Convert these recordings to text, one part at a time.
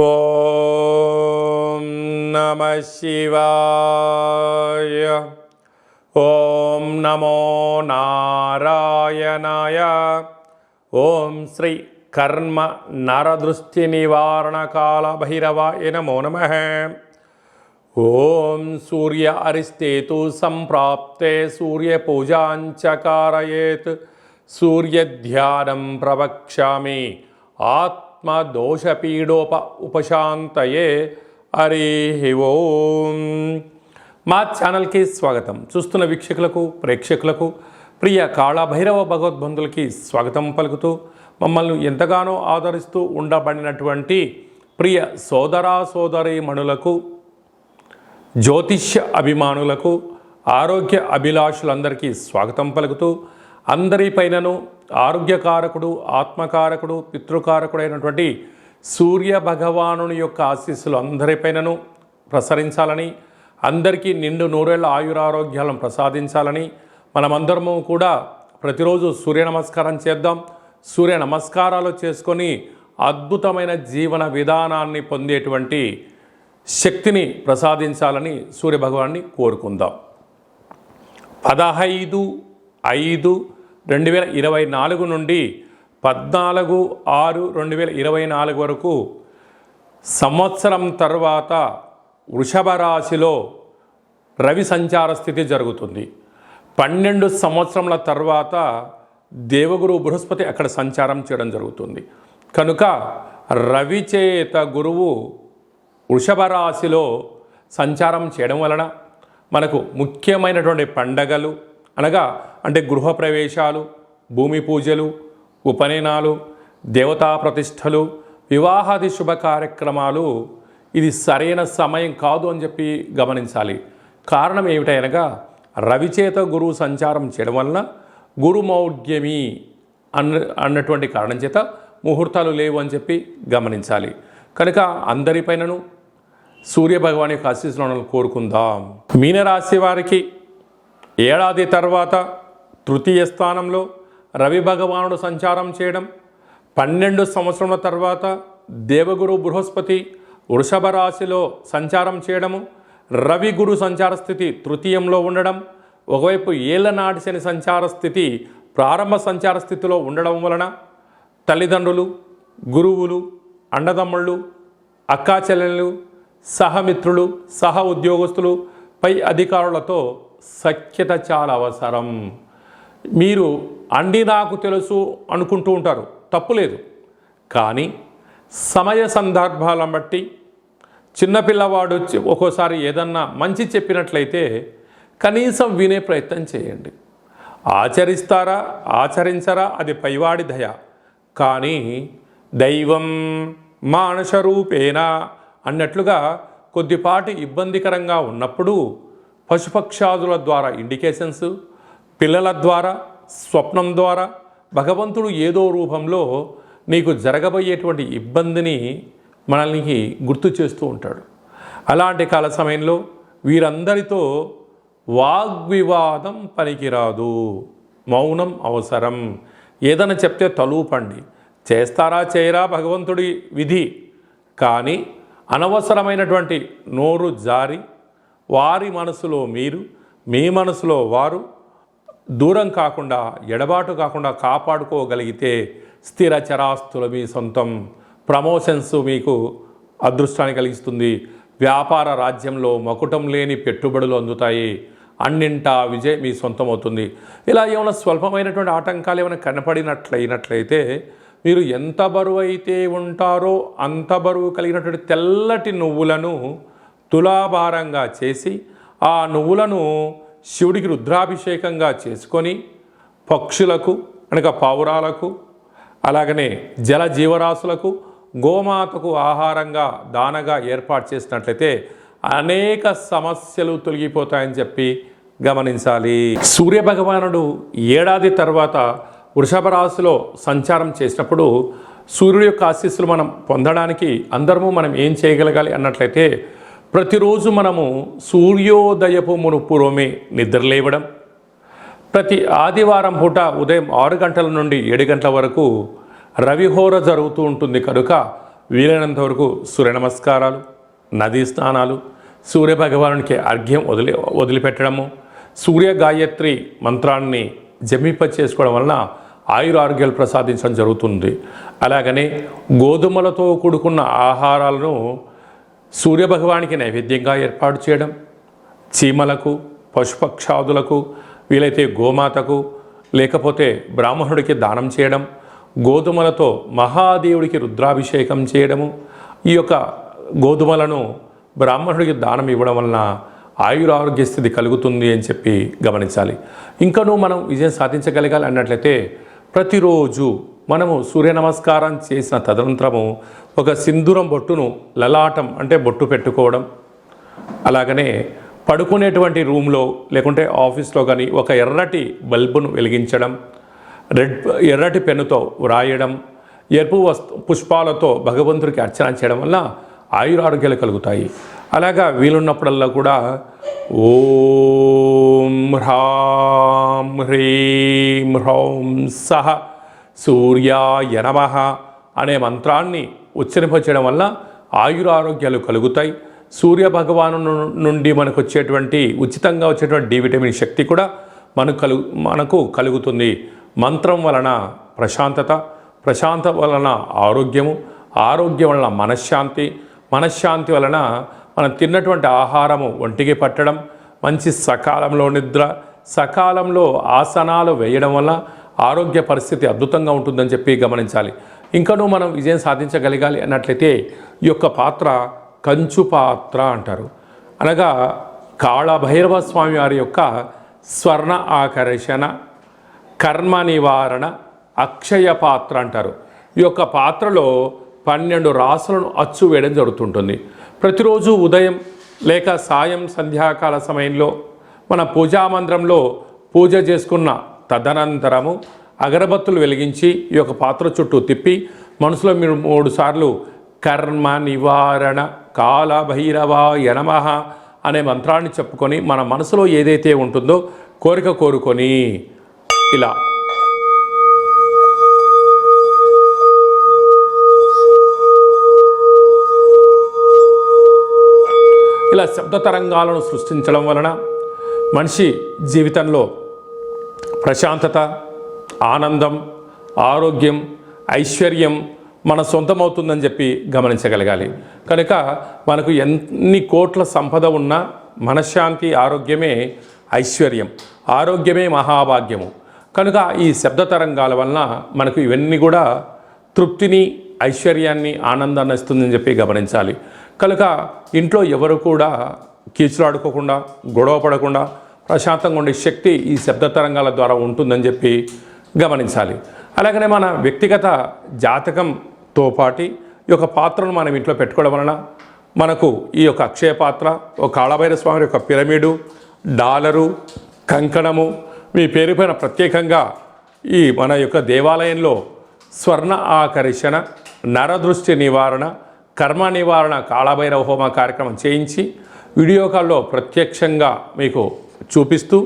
ఓం నమ శివాయ. ఓం నమో నారాయణాయ. ఓం శ్రీ కర్మ నరదృష్టి నివారణ కాల భైరవాయ నమో నమ. ఓం సూర్య అరిస్తేతు సంప్రాప్తే సూర్యపూజాంచకారయేత్ సూర్యధ్యానం ప్రవక్ష్యామి. ఆత్ ఆత్మదోషపీడోప ఉపశాంతయే హరి ఓం మా ఛానల్కి స్వాగతం. చూస్తున్న వీక్షకులకు ప్రేక్షకులకు ప్రియ కాళభైరవ భగవద్బంధులకి స్వాగతం పలుకుతూ మమ్మల్ని ఎంతగానో ఆదరిస్తూ ఉండబడినటువంటి ప్రియ సోదరా సోదరీమణులకు జ్యోతిష్య అభిమానులకు ఆరోగ్య అభిలాషులందరికీ స్వాగతం పలుకుతూ అందరిపైనను ఆరోగ్యకారకుడు ఆత్మకారకుడు పితృకారకుడైనటువంటి సూర్య భగవానుని యొక్క ఆశీస్సులు అందరిపైనను ప్రసరించాలని అందరికీ నిండు నూరేళ్ళ ఆయురారోగ్యాలను ప్రసాదించాలని మనమందరము కూడా ప్రతిరోజు సూర్య నమస్కారం చేద్దాం. సూర్య నమస్కారాలు చేసుకొని అద్భుతమైన జీవన విధానాన్ని పొందేటువంటి శక్తిని ప్రసాదించాలని సూర్యభగవాన్ని కోరుకుందాం. పదహైదు ఐదు రెండు వేల ఇరవై నాలుగు నుండి పద్నాలుగు ఆరు రెండు వేల ఇరవై నాలుగు వరకు సంవత్సరం తర్వాత వృషభ రాశిలో రవి సంచార స్థితి జరుగుతుంది. పన్నెండు సంవత్సరముల తర్వాత దేవగురు బృహస్పతి అక్కడ సంచారం చేయడం జరుగుతుంది. కనుక రవి చేత గురువు వృషభ రాశిలో సంచారం చేయడం వలన మనకు ముఖ్యమైనటువంటి పండగలు అనగా అంటే గృహప్రవేశాలు భూమి పూజలు ఉపనయనాలు దేవతా ప్రతిష్టలు వివాహాది శుభ కార్యక్రమాలు ఇది సరైన సమయం కాదు అని చెప్పి గమనించాలి. కారణం ఏమిటనగా రవిచేత గురువు సంచారం చేయడం వలన గురుమౌఢ్యమి అన్న అన్నటువంటి కారణం చేత ముహూర్తాలు లేవు అని చెప్పి గమనించాలి. కనుక అందరిపైనను సూర్యభగవాన్ యొక్క ఆశీస్సులను కోరుకుందాం. మీనరాశి వారికి ఏడాది తర్వాత తృతీయ స్థానంలో రవి భగవానుడు సంచారం చేయడం పన్నెండు సంవత్సరముల తర్వాత దేవగురు బృహస్పతి వృషభ రాశిలో సంచారం చేయడము రవి గురు సంచార స్థితి తృతీయంలో ఉండడం ఒకవైపు ఏళ్ళనాటి శని సంచార స్థితి ప్రారంభ సంచార స్థితిలో ఉండడం వలన తల్లిదండ్రులు గురువులు అండదమ్ముళ్ళు అక్కాచెల్లెళ్ళు సహమిత్రులు సహ ఉద్యోగస్తులు పై అధికారులతో సఖ్యత చాలా అవసరం. మీరు అండి నాకు తెలుసు అనుకుంటూ ఉంటారు. తప్పులేదు కానీ సమయ సందర్భాలను బట్టి చిన్నపిల్లవాడు ఒక్కోసారి ఏదన్నా మంచి చెప్పినట్లయితే కనీసం వినే ప్రయత్నం చేయండి. ఆచరిస్తారా? ఆచరించరా? అది పైవాడి దయ. కానీ దైవం మానసరూపేణ అన్నట్లుగా కొద్దిపాటి ఇబ్బందికరంగా ఉన్నప్పుడు పశుపక్షాదుల ద్వారా ఇండికేషన్స్ పిల్లల ద్వారా స్వప్నం ద్వారా భగవంతుడు ఏదో రూపంలో నీకు జరగబోయేటువంటి ఇబ్బందిని మనల్ని గుర్తు చేస్తూ ఉంటాడు. అలాంటి కాల సమయంలో వీరందరితో వాగ్వివాదం పనికిరాదు. మౌనం అవసరం. ఏదైనా చెప్తే తలూపండి. చేస్తారా చేయరా భగవంతుడి విధి? కానీ అనవసరమైనటువంటి నోరు జారి వారి మనసులో మీరు మీ మనసులో వారు దూరం కాకుండా ఎడబాటు కాకుండా కాపాడుకోగలిగితే స్థిర చరాస్తులు మీ సొంతం. ప్రమోషన్స్ మీకు అదృష్టాన్ని కలిగిస్తుంది. వ్యాపార రాజ్యంలో మకుటం లేని పెట్టుబడులు అందుతాయి. అన్నింటా విజయ్ మీ సొంతం అవుతుంది ఇలా ఏమైనా స్వల్పమైనటువంటి ఆటంకాలు ఏమైనా కనపడినట్లయినట్లయితే మీరు ఎంత బరువు అయితే ఉంటారో అంత బరువు కలిగినటువంటి తెల్లటి నువ్వులను తులాభారంగా చేసి ఆ నువ్వులను శివుడికి రుద్రాభిషేకంగా చేసుకొని పక్షులకు అనగా పావురాలకు అలాగనే జల జీవరాశులకు గోమాతకు ఆహారంగా దానగా ఏర్పాటు చేసినట్లయితే అనేక సమస్యలు తొలగిపోతాయని చెప్పి గమనించాలి. సూర్య భగవానుడు ఏడాది తర్వాత వృషభ రాశిలో సంచారం చేసినప్పుడు సూర్యుడి యొక్క ఆశీస్సులు మనం పొందడానికి అందరము మనం ఏం చేయగలగాలి అన్నట్లయితే ప్రతిరోజు మనము సూర్యోదయపు మును పూర్వమే నిద్రలేవడం. ప్రతి ఆదివారం పూట ఉదయం ఆరు గంటల నుండి ఏడు గంటల వరకు రవిహోర జరుగుతూ ఉంటుంది. కనుక వీలైనంత వరకు సూర్య నమస్కారాలు నదీ స్నానాలు సూర్య భగవానునికి అర్ఘ్యం వదిలి వదిలిపెట్టడము సూర్య గాయత్రి మంత్రాన్ని జమింప చేసుకోవడం వలన ఆయురారోగ్యాలు ప్రసాదించడం జరుగుతుంది. అలాగనే గోధుమలతో కూడుకున్న ఆహారాలను సూర్యభగవానికి నైవేద్యంగా ఏర్పాటు చేయడం చీమలకు పశుపక్షాదులకు వీలైతే గోమాతకు లేకపోతే బ్రాహ్మణుడికి దానం చేయడం గోధుమలతో మహాదేవుడికి రుద్రాభిషేకం చేయడము ఈ యొక్క గోధుమలను బ్రాహ్మణుడికి దానం ఇవ్వడం వలన ఆయురారోగ్య స్థితి కలుగుతుంది అని చెప్పి గమనించాలి. ఇంకనూ మనం విజయం సాధించగలగాలి అన్నట్లయితే ప్రతిరోజు మనము సూర్య నమస్కారం చేసిన తదనంతరము ఒక సింధూరం బొట్టును లలాటం అంటే బొట్టు పెట్టుకోవడం. అలాగనే పడుకునేటువంటి రూమ్లో లేకుంటే ఆఫీస్లో కానీ ఒక ఎర్రటి బల్బును వెలిగించడం రెడ్ ఎర్రటి పెన్నుతో వ్రాయడం ఎరుపు వస్తు పుష్పాలతో భగవంతుడికి అర్చన చేయడం వల్ల ఆయురారోగ్యాలు కలుగుతాయి. అలాగా వీలున్నప్పుడల్లా కూడా ఓం హ్రాం హ్రీం హ్రౌం సహ సూర్యాయ నమ అనే మంత్రాన్ని ఉచ్చరింపచేయడం వల్ల ఆయురారోగ్యాలు కలుగుతాయి. సూర్య భగవాను నుండి మనకు వచ్చేటువంటి ఉచితంగా వచ్చేటువంటి డి విటమిన్ శక్తి కూడా మనకు కలుగు మనకు కలుగుతుంది. మంత్రం వలన ప్రశాంతత ప్రశాంత వలన ఆరోగ్యము ఆరోగ్యం వలన మనశ్శాంతి మనశ్శాంతి వలన మనం తిన్నటువంటి ఆహారము ఒంటికి పట్టడం మంచి సకాలంలో నిద్ర సకాలంలో ఆసనాలు వేయడం వల్ల ఆరోగ్య పరిస్థితి అద్భుతంగా ఉంటుందని చెప్పి గమనించాలి. ఇంకనూ మనం విజయం సాధించగలగాలి అన్నట్లయితే ఈ యొక్క పాత్ర కంచు పాత్ర అంటారు. అనగా కాళభైరవ స్వామి వారి యొక్క స్వర్ణ ఆకర్షణ కర్మ నివారణ అక్షయ పాత్ర అంటారు. ఈ యొక్క పాత్రలో పన్నెండు రాసులను అచ్చు వేయడం జరుగుతుంటుంది. ప్రతిరోజు ఉదయం లేక సాయం సంధ్యాకాల సమయంలో మన పూజా మందిరంలో పూజ చేసుకున్న తదనంతరము అగరబత్తులు వెలిగించి ఈ యొక్క పాత్ర చుట్టూ తిప్పి మనసులో మీరు మూడు సార్లు కర్మ నివారణ కాల భైరవ యనమహ అనే మంత్రాన్ని చెప్పుకొని మన మనసులో ఏదైతే ఉంటుందో కోరిక కోరుకొని ఇలా. ఇలా శబ్ద తరంగాలను సృష్టించడం వలన మనిషి జీవితంలో ప్రశాంతత ఆనందం ఆరోగ్యం ఐశ్వర్యం మన సొంతమవుతుందని చెప్పి గమనించగలగాలి. కనుక మనకు ఎన్ని కోట్ల సంపద ఉన్నా మనశ్శాంతి ఆరోగ్యమే ఐశ్వర్యం. ఆరోగ్యమే మహాభాగ్యము. కనుక ఈ శబ్ద తరంగాల వలన మనకు ఇవన్నీ కూడా తృప్తిని ఐశ్వర్యాన్ని ఆనందాన్ని ఇస్తుందని చెప్పి గమనించాలి. కనుక ఇంట్లో ఎవరు కూడా కీచులాడుకోకుండా గొడవ పడకుండా ప్రశాంతంగా ఉండే శక్తి ఈ శబ్ద తరంగాల ద్వారా ఉంటుందని చెప్పి గమనించాలి. అలాగనే మన వ్యక్తిగత జాతకంతో పాటి ఈ యొక్క పాత్రను మనం ఇంట్లో పెట్టుకోవడం వలన మనకు ఈ యొక్క అక్షయ పాత్ర ఒక కాళభైర స్వామి యొక్క పిరమిడు డాలరు కంకణము మీ పేరుపైన ప్రత్యేకంగా ఈ మన యొక్క దేవాలయంలో స్వర్ణ ఆకర్షణ నరదృష్టి నివారణ కర్మ నివారణ కాళభైరవ హోమ కార్యక్రమం చేయించి వీడియో కాల్లో ప్రత్యక్షంగా మీకు చూపిస్తూ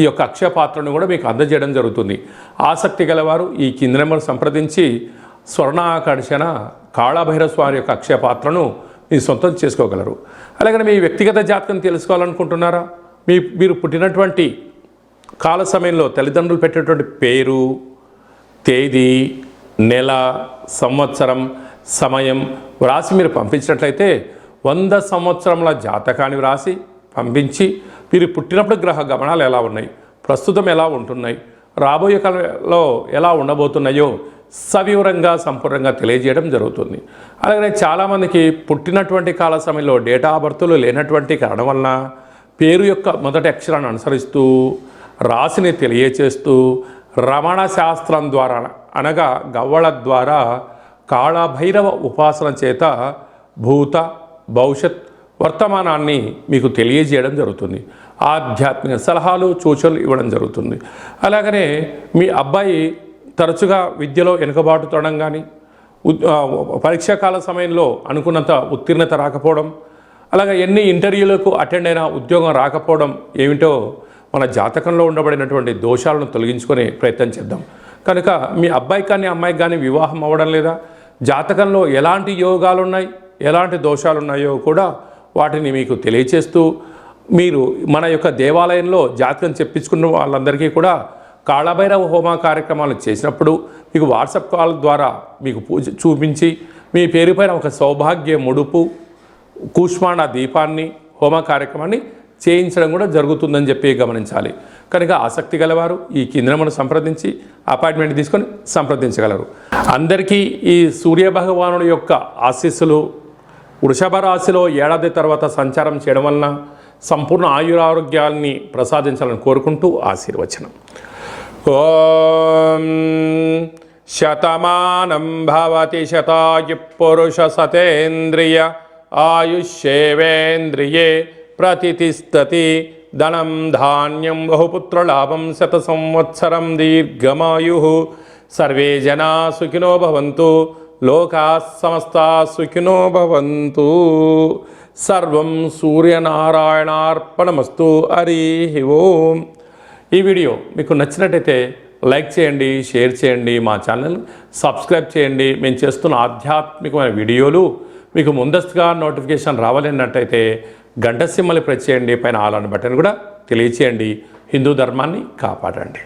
ఈ యొక్క అక్షయ పాత్రను కూడా మీకు అందజేయడం జరుగుతుంది. ఆసక్తి గలవారు ఈ కింది నెంబర్ సంప్రదించి స్వర్ణాకర్షణ కాళభైరవ స్వామి యొక్క అక్షయ పాత్రను మీ సొంతం చేసుకోగలరు. అలాగే మీ వ్యక్తిగత జాతకం తెలుసుకోవాలనుకుంటున్నారా? మీ మీరు పుట్టినటువంటి కాల సమయంలో తల్లిదండ్రులు పెట్టేటువంటి పేరు తేదీ నెల సంవత్సరం సమయం వ్రాసి మీరు పంపించినట్లయితే వంద సంవత్సరముల జాతకాన్ని వ్రాసి పంపించి మీరు పుట్టినప్పుడు గ్రహ గమనాలు ఎలా ఉన్నాయి? ప్రస్తుతం ఎలా ఉంటున్నాయి? రాబోయే కాలంలో ఎలా ఉండబోతున్నాయో సవివరంగా సంపూర్ణంగా తెలియజేయడం జరుగుతుంది. అలాగే చాలామందికి పుట్టినటువంటి కాల సమయంలో డేటా ఆఫ్ బర్త్లు లేనటువంటి కారణం వలన పేరు యొక్క మొదటి అక్షరాన్ని అనుసరిస్తూ రాశిని తెలియచేస్తూ రమణ శాస్త్రం ద్వారా అనగా గవ్వళ ద్వారా కాళభైరవ ఉపాసన చేత భూత భవిష్యత్ వర్తమానాన్ని మీకు తెలియజేయడం జరుగుతుంది. ఆధ్యాత్మిక సలహాలు సూచనలు ఇవ్వడం జరుగుతుంది. అలాగనే మీ అబ్బాయి తరచుగా విద్యలో వెనుకబాటుతోవడం కానీ ఉద్- కాల పరీక్షాకాల సమయంలో అనుకున్నంత ఉత్తీర్ణత రాకపోవడం అలాగే ఎన్ని ఇంటర్వ్యూలకు అటెండ్ అయినా ఉద్యోగం రాకపోవడం ఏమిటో మన జాతకంలో ఉండబడినటువంటి దోషాలను తొలగించుకునే ప్రయత్నం చేద్దాం. కనుక మీ అబ్బాయి కానీ అమ్మాయికి కానీ వివాహం అవ్వడం లేదా జాతకంలో ఎలాంటి యోగాలు ఉన్నాయి ఎలాంటి దోషాలు ఉన్నాయో కూడా వాటిని మీకు తెలియచేస్తూ మీరు మన యొక్క దేవాలయంలో జాతకం చెప్పించుకున్న వాళ్ళందరికీ కూడా కాళభైరవ హోమ కార్యక్రమాలు చేసినప్పుడు మీకు వాట్సాప్ కాల్ ద్వారా మీకు పూజ చూపించి మీ పేరుపైన ఒక సౌభాగ్య ముడుపు కూష్మాండ దీపాన్ని హోమ కార్యక్రమాన్ని చేయించడం కూడా జరుగుతుందని చెప్పి గమనించాలి. కనుక ఆసక్తి గలవారు ఈ కేంద్రమును సంప్రదించి అపాయింట్మెంట్ తీసుకొని సంప్రదించగలరు. అందరికీ ఈ సూర్య భగవానుడి యొక్క ఆశీస్సులు వృషభ రాశిలో ఏడాది తర్వాత సంచారం చేయడం వలన సంపూర్ణ ఆయురారోగ్యాల్ని ప్రసాదించాలని కోరుకుంటూ ఆశీర్వచనం. ఓం శతమానం భవతి శతాయు పురుష సతేంద్రియ ఆయుష్యేవేంద్రియే ప్రతిష్టతి ధనం ధాన్యం బహుపుత్రలాభం శత సంవత్సరం దీర్ఘమాయు. సర్వే జనా సుఖినో భవంతు. లోకా సమస్త సుఖినో భవంతు. సర్వం సూర్యనారాయణార్పణమస్తు. హరి ఓం. ఈ వీడియో మీకు నచ్చినట్టయితే లైక్ చేయండి షేర్ చేయండి మా ఛానల్ సబ్స్క్రైబ్ చేయండి. మేము చేస్తున్న ఆధ్యాత్మికమైన వీడియోలు మీకు ముందస్తుగా నోటిఫికేషన్ రావాలన్నట్టయితే గంట సింహలు ప్రెస్ చేయండి. పైన ఆల్ బటన్ కూడా తెలియచేయండి. హిందూ ధర్మాన్ని కాపాడండి.